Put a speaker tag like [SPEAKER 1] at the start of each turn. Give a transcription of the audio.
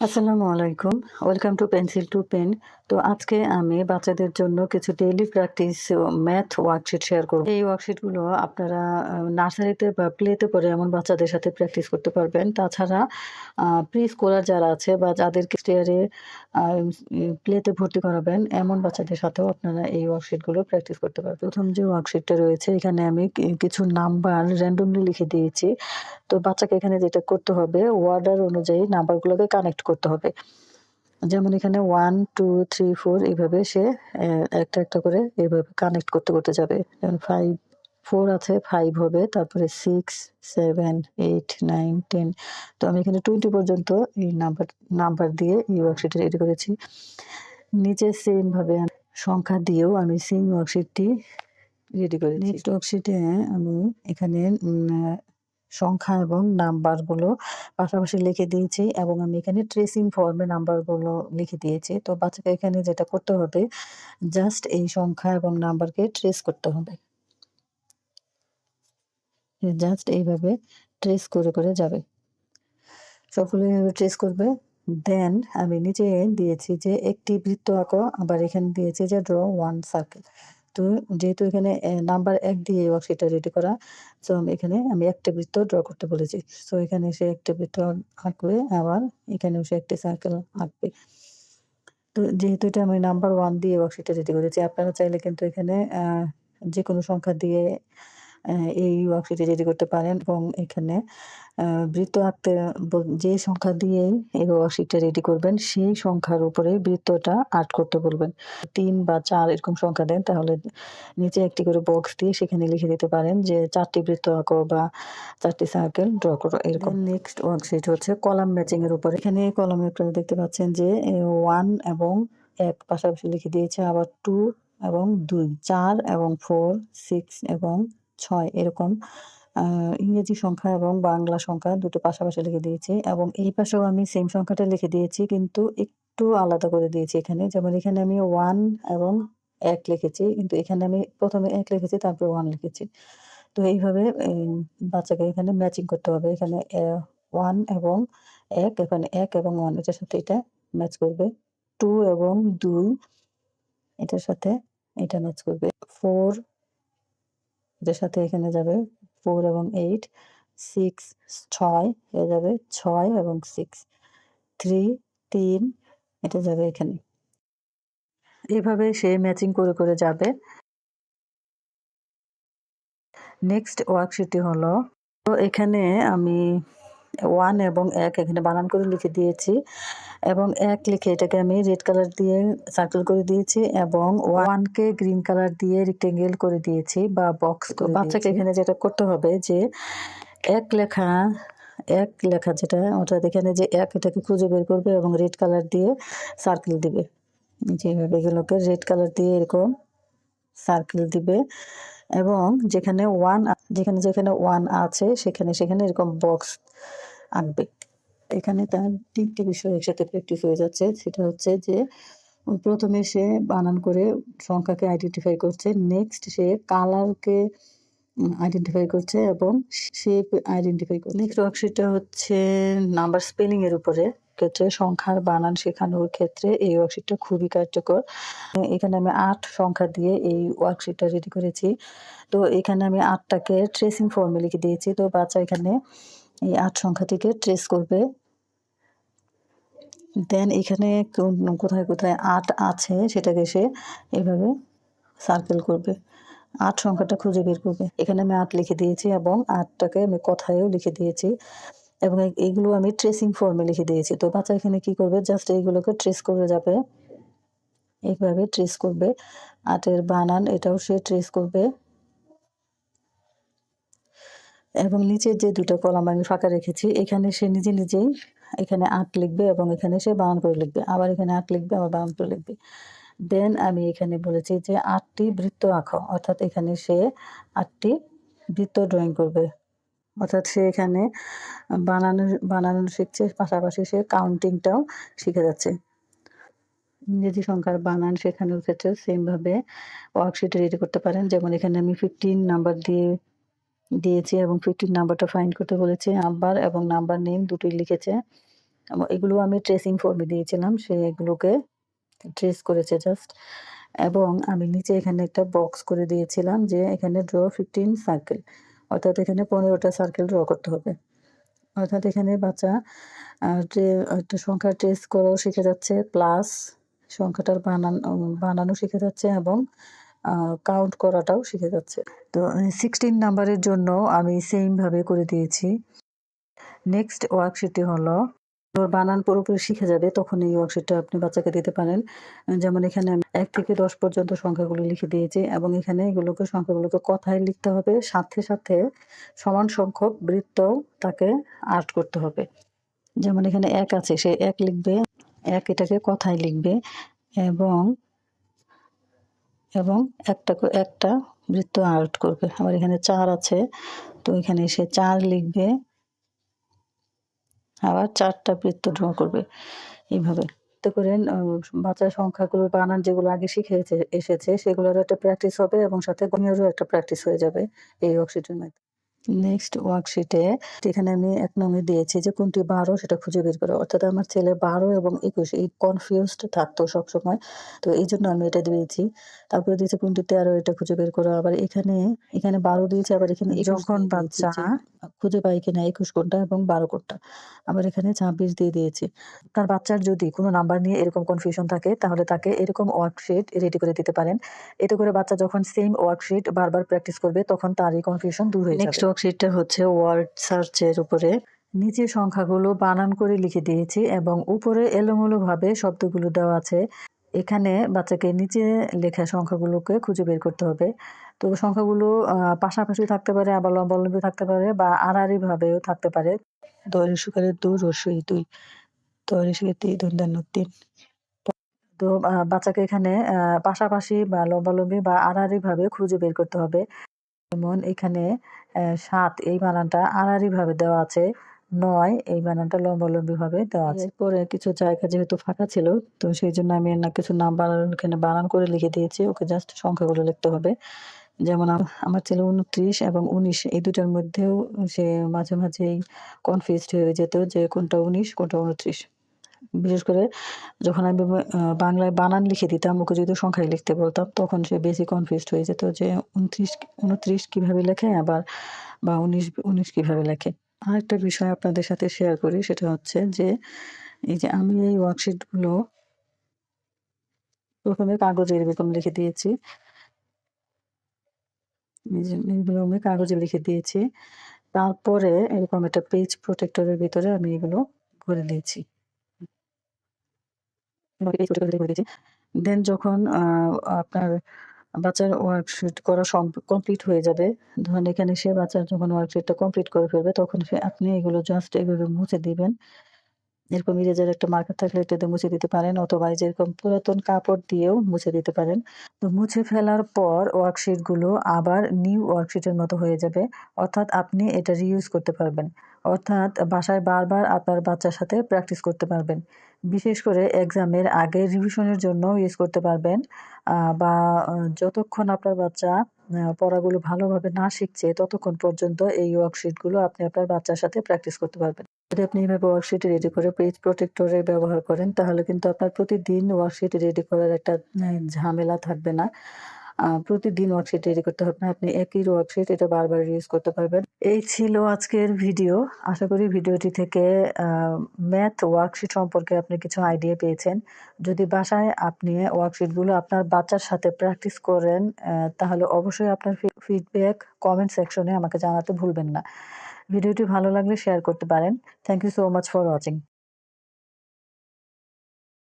[SPEAKER 1] আসসালামু আলাইকুম। Welcome to pencil to pen তো আজকে আমি বাচ্চাদের জন্য কিছু daily practice math worksheet share করব। এই ওয়ার্কশিটগুলো আপনারা নার্সারিতে বা প্লেতে পড়ে এমন বাচ্চাদের সাথে প্র্যাকটিস করতে পারবেন। তাছাড়া প্রি স্কোলার যারা আছে বা যাদেরকে স্টেয়ারে প্লেতে ভর্তি করাবেন, এমন বাচ্চাদের সাথেও আপনারা এই ওয়ার্কশিটগুলো প্র্যাকটিস করতে পারবেন। প্রথম যে ওয়ার্কশিটটা রয়েছে, এখানে আমি কিছু নাম্বার র্যান্ডমলি লিখে দিয়েছি। তো বাচ্চাকে এখানে যেটা করতে হবে ওয়ার্ডার অনুযায়ী নাম্বারগুলোকে কানেক্ট করতে হবে। যেমন এখানে ওয়ান টু থ্রি ফোর এইভাবে সে একটা একটা করে এইভাবে কানেক্ট করতে করতে যাবে। যেমন ফাইভ ফোর আছে ফাইভ হবে, তারপরে six seven eight nine ten তো আমি এখানে টোয়েন্টি পর্যন্ত এই নাম্বার নাম্বার দিয়ে এই ওয়ার্কশিটে রেডি করেছি। নিচে সেমভাবে সংখ্যা দিয়েও আমি সেম ওয়ার্কশিটটি রেডি করেছি। নেক্সট ওয়ার্কশিটে আমি এখানে সংখ্যা এবং নাম্বারগুলো পাশাপাশি লিখে দিয়েছি এবং আমি এখানে ট্রেসিং ফর্মে নাম্বারগুলো লিখে দিয়েছি। তো বাচ্চাকে এখানে যেটা করতে হবে জাস্ট এই সংখ্যা এবং নাম্বারকে ট্রেস করতে হবে। জাস্ট এইভাবে ট্রেস করে করে যাবে। সবগুলো এইভাবে ট্রেস করবে। দেন আমি নিচে দিয়েছি যে একটি বৃত্ত আঁকো, আবার এখানে দিয়েছি যে ড্র ওয়ান সার্কেল তো যেহেতু এখানে নাম্বার এক দিয়ে ওয়ার্কশিটটা রেডি করা সো এখানে, আমি একটা বৃত্ত ড্র করতে বলেছি। সো এখানে সে একটা বৃত্ত আঁকবে, আবার এখানে সে একটা সার্কেল আঁকবে। তো যেহেতু এটা আমি নাম্বার ওয়ান দিয়ে ওয়ার্কশিটটা রেডি করেছি, আপনারা চাইলে কিন্তু এখানে যে কোনো সংখ্যা দিয়ে এই ওয়ার্কশিটে রেডি করতে পারেন এবং এখানে বৃত্ত আঁকতে যে সংখ্যা দিয়েই এই ওয়ার্কশিটটা রেডি করবেন সেই সংখ্যার উপরে বৃত্তটা আর্ট করতে বলবেন। তিন বা চার এরকম সংখ্যা দেন তাহলে নিচে একটি করে বক্স দিয়ে সেখানে লিখে দিতে পারেন যে চারটি বৃত্ত আঁকো বা চারটি সার্কেল ড্র করো এরকম। নেক্সট ওয়ার্কশিট হচ্ছে কলাম ম্যাচিং এর উপরে। এখানে কলামে আপনারা দেখতে পাচ্ছেন যে ওয়ান এবং এক পাশাপাশি লিখে দিয়েছে আবার টু এবং দুই চার এবং ফোর সিক্স এবং ছয় এরকম। ইংরেজি সংখ্যা এবং বাংলা সংখ্যা দুটো পাশাপাশি লিখে দিয়েছি এবং এই পাশেও আমি সেম সংখ্যাটা লিখে দিয়েছি কিন্তু একটু আলাদা করে দিয়েছি এখানে। যেমন এখানে আমি ওয়ান এবং এক লিখেছি কিন্তু এখানে আমি প্রথমে এক লিখেছি, তারপর ওয়ান লিখেছি। তো এইভাবে বাচ্চাকে এখানে ম্যাচিং করতে হবে। এখানে ওয়ান এবং এক, এখানে এক এবং ওয়ান এটার সাথে এটা ম্যাচ করবে। টু এবং দুই, এটার সাথে এটা ম্যাচ করবে। ফোর এটার সাথে এখানে যাবে ফোর এবং এইট সিক্স ছয় হয়ে যাবে, ছয় এবং সিক্স থ্রি তিন এটা যাবে এখানে। এভাবে সে ম্যাচিং করে করে যাবে। নেক্সট ওয়ার্কশিটটি হলো, তো এখানে আমি ওয়ান এবং এক এখানে বানান করে লিখে দিয়েছি এবং এক লিখে এটাকে আমি রেড কালার দিয়ে সার্কেল করে দিয়েছি এবং ওয়ানকে গ্রিন কালার দিয়ে রেক্টেঙ্গেল করে দিয়েছি বা বক্স বাচ্চাকে এখানে যেটা করতে হবে যে এক লেখা এক লেখা যেটা অর্থাৎ এখানে যে এক এটাকে খুঁজে বের করবে এবং রেড কালার দিয়ে সার্কেল দিবে। যেভাবে এগুলোকে রেড কালার দিয়ে এরকম সার্কেল দিবে। এবং যেখানে ওয়ান যেখানে যেখানে ওয়ান আছে, সেখানে সেখানে এরকম বক্স আঁকবে। এখানে তার তিনটি বিষয় একসাথে প্র্যাকটিস হয়ে যাচ্ছে। সেটা হচ্ছে যে, প্রথমে সে বানান করে সংখ্যাকে আইডেন্টিফাই করছে নেক্সট সে কালারকে আইডেন্টিফাই করছে এবং শেপ আইডেন্টিফাই করছে। নেক্সট ওয়ার্কশিটটা হচ্ছে নাম্বার স্পেলিংয়ের উপরে। ক্ষেত্রে সংখ্যার বানান শেখানোর ক্ষেত্রে এই ওয়ার্কশিটটা খুবই কার্যকর। এখানে আমি আট সংখ্যা দিয়ে এই ওয়ার্কশিটটা রেডি করেছি। তো এখানে আমি আটটাকে ট্রেসিং ফর্মে লিখে দিয়েছি। তো বাচ্চা এখানে এই আট সংখ্যাটিকে ট্রেস করবে। দেন এখানে কোথায় কোথায় আট আছে সেটাকে সে এভাবে সার্কেল করবে। আট সংখ্যাটা খুঁজে বের করবে। এখানে আমি আট লিখে দিয়েছি এবং আটটাকে আমি কথায়ও লিখে দিয়েছি। এবং এইগুলো আমি ট্রেসিং ফর্মে লিখে দিয়েছি। তো বাচ্চা এখানে কি করবে? জাস্ট এইগুলোকে ট্রেস করে যাবে এইভাবে ট্রেস করবে। আটের বানান, এটাও সে ট্রেস করবে। এবং নিচের যে দুটো কলাম আমি ফাঁকা রেখেছি, এখানে সে নিজে নিজেই এখানে আট লিখবে এবং এখানে সে বানান করে লিখবে। আবার এখানে আট লিখবে, আবার বানান করে লিখবে। দেন আমি এখানে বলেছি যে আটটি বৃত্ত আঁকো। অর্থাৎ এখানে সে আটটি বৃত্ত ড্রয়িং করবে। অর্থাৎ সে এখানে বানানো বানানো শিখছে, পাশাপাশি সে কাউন্টিংটাও শিখে যাচ্ছে। ইংরেজি সংখ্যার বানান শেখানোর ক্ষেত্রে সেমভাবে ওয়ার্কশিট রেডি করতে পারেন। যেমন এখানে আমি ফিফটিন নাম্বার দিয়ে দিয়েছি এবং ফিফটিন নাম্বারটা ফাইন্ড করতে বলেছি। নাম্বার এবং নাম্বার নেম দুটোই লিখেছে। এগুলো আমি ট্রেসিং ফর্মে দিয়েছিলাম। সে এগুলোকে ট্রেস করেছে জাস্ট এবং আমি নিচে এখানে একটা বক্স করে দিয়েছিলাম যে এখানে ড্র ফিফটিন সার্কেল অর্থাৎ এখানে পনেরোটা সার্কেল ড্র করতে হবে। অর্থাৎ এখানে বাচ্চা একটা সংখ্যা ট্রেস করাও শিখে যাচ্ছে প্লাস সংখ্যাটার বানান, বানানো শিখে যাচ্ছে এবং কাউন্ট করাটাও শিখে যাচ্ছে। তো সিক্সটিন নাম্বারের জন্য আমি সেমভাবে করে দিয়েছি। নেক্সট ওয়ার্কশিটটি হলো ওর বানান পুরোপুরি শিখে যাবে তখন এই ওয়ার্কশিটটা আপনি বাচ্চাকে দিতে পারেন। যেমন এখানে আমি এক থেকে দশ পর্যন্ত সংখ্যাগুলো লিখে দিয়েছি এবং এখানে এগুলোকে, সংখ্যাগুলোকে কথায় লিখতে হবে, সাথে সাথে সমান সংখ্যক বৃত্ত তাকে আর্ট করতে হবে। যেমন এখানে এক আছে, সে এক লিখবে, এক এটাকে কথায় লিখবে এবং এবং একটা একটা বৃত্ত আর্ট করবে। আবার এখানে চার আছে, তো এখানে সে চার লিখবে আবার চারটা বৃত্ত ঢোকা করবে এইভাবে। তো করে বাচ্চার সংখ্যাগুলো বানান যেগুলো আগে শিখে এসেছে সেগুলোর একটা প্র্যাকটিস হবে এবং সাথে গণিতেরও একটা প্র্যাকটিস হয়ে যাবে এই অক্সিজেন নেক্সট ওয়ার্কশিটে এখানে আমি এক নঙে দিয়েছি যে কোনটি বারো সেটা খুঁজে বের করো। অর্থাৎ আমার ছেলে বারো এবং একুশ এই কনফিউজড থাকতো সবসময়। তো এই জন্য আমি এটা দিয়েছি। তারপরে দিয়েছে কোনটি তেরো এটা খুঁজে বের করো। আবার এখানে এখানে বারো দিয়েছে আবার এখানে যখন বাচ্চা খুঁজে পাই কিনা একুশ কোনটা এবং বারো কোনটা। আবার এখানে ছাব্বিশ দিয়ে দিয়েছি। তার বাচ্চার যদি কোনো নাম্বার নিয়ে এরকম কনফিউশন থাকে তাহলে তাকে এরকম ওয়ার্কশিট রেডি করে দিতে পারেন। এতে করে বাচ্চা যখন সেম ওয়ার্কশিট বারবার প্র্যাকটিস করবে তখন তার এই কনফিউশন দূর হয়ে যাবে। নেক্সট হচ্ছে ওয়ার্ড সার্চের উপরে। নিচে সংখ্যাগুলো বানান করে লিখে দিয়েছি এবং উপরে এলোমেলোভাবে শব্দগুলো দেওয়া আছে। এখানে বাচ্চাকে নিচে লেখা সংখ্যাগুলোকে খুঁজে বের করতে হবে। তো সংখ্যাগুলো পাশাপাশি থাকতে পারে, আবার লম্বালম্বি থাকতে পারে বা আড়াআড়ি ভাবেও থাকতে পারে। দয়ের সুকারে দু রসই দুই। দয়ের তিন তিন। তো বাচ্চাকে এখানে পাশাপাশি বা লম্বালম্বি বা আড়াআড়ি ভাবে খুঁজে বের করতে হবে। যেমন এখানে সাত, এই বানানটা আড়াআড়ি ভাবে দেওয়া আছে। নয়, এই বানানটা লম্বালম্বি ভাবে দেওয়া আছে। পরে কিছু জায়গা যেহেতু ফাঁকা ছিল, তো সেই জন্য আমি না কিছু নাম্বার এখানে বানান করে লিখে দিয়েছি। ওকে জাস্ট সংখ্যাগুলো লিখতে হবে। যেমন আমার ছেলে উনত্রিশ এবং উনিশ। এই দুটার মধ্যেও সে মাঝে মাঝেই কনফিউজড হয়ে যেত যে কোনটা উনিশ, কোনটা উনত্রিশ। বিশেষ করে যখন আমি বাংলায় বানান লিখে দিতাম, ওকে যদি সংখ্যায় লিখতে বলতাম, তখন সে বেশি কনফিউজড হয়ে যেত যে উনত্রিশ উনত্রিশ কীভাবে লেখে আবার, বা উনিশ উনিশ কীভাবে লেখে। আরেকটা বিষয় আপনাদের সাথে শেয়ার করি, সেটা হচ্ছে যে এই যে আমি এই ওয়ার্কশিটগুলো প্রথমে কাগজে এরকম লিখে দিয়েছি। এই এইগুলো আমি কাগজে লিখে দিয়েছি। তারপরে এরকম একটা পেজ প্রোটেক্টরের ভিতরে আমি এগুলো করে দিয়েছি। দেন যখন আপনার বাচ্চার ওয়ার্কশিট করা কমপ্লিট হয়ে যাবে এখানে সে বাচ্চার যখন ওয়ার্কশিটটা কমপ্লিট করে ফেলবে, তখন আপনি এগুলো জাস্ট এভাবে মুছে দিবেন। এরকম ইরেজার একটা মার্কার থাকলে এটা দিয়ে মুছে দিতে পারেন, অথবা যেরকম পুরাতন কাপড় দিয়েও মুছে দিতে পারেন। তো মুছে ফেলার পর ওয়ার্কশিটগুলো আবার নিউ ওয়ার্কশিটের মতো হয়ে যাবে, অর্থাৎ আপনি এটা রিইউজ করতে পারবেন। অর্থাৎ বাসায় বারবার আপনার বাচ্চার সাথে প্র্যাকটিস করতে পারবেন। বিশেষ করে এক্সামের আগে রিভিশনের জন্য ইউজ করতে পারবেন। বা যতক্ষণ আপনার বাচ্চা পড়াগুলো ভালোভাবে না শিখছে, ততক্ষণ পর্যন্ত এই ওয়ার্কশিটগুলো আপনি আপনার বাচ্চার সাথে প্র্যাকটিস করতে পারবেন। যদি আপনি এইভাবে ওয়ার্কশিট রেডি করে পেজ প্রোটেক্টরে ব্যবহার করেন, তাহলে কিন্তু আপনার প্রতিদিন ওয়ার্কশিট রেডি করার একটা ঝামেলা থাকবে না। প্রতিদিন ওয়ার্কশিট রেডি করতে হবে। না আপনি একই ওয়ার্কশিট এটা বারবার ইউজ করতে পারবেন। এই ছিল আজকের ভিডিও আশা করি ভিডিওটি থেকে ম্যাথ ওয়ার্কশিট সম্পর্কে আপনি কিছু আইডিয়া পেয়েছেন। যদি বাসায় আপনি ওয়ার্কশিটগুলো আপনার বাচ্চার সাথে প্র্যাকটিস করেন তাহলে অবশ্যই আপনার ফিডব্যাক কমেন্ট সেকশনে আমাকে জানাতে ভুলবেন না। ভিডিওটি ভালো লাগলে শেয়ার করতে পারেন। Thank you so much for watching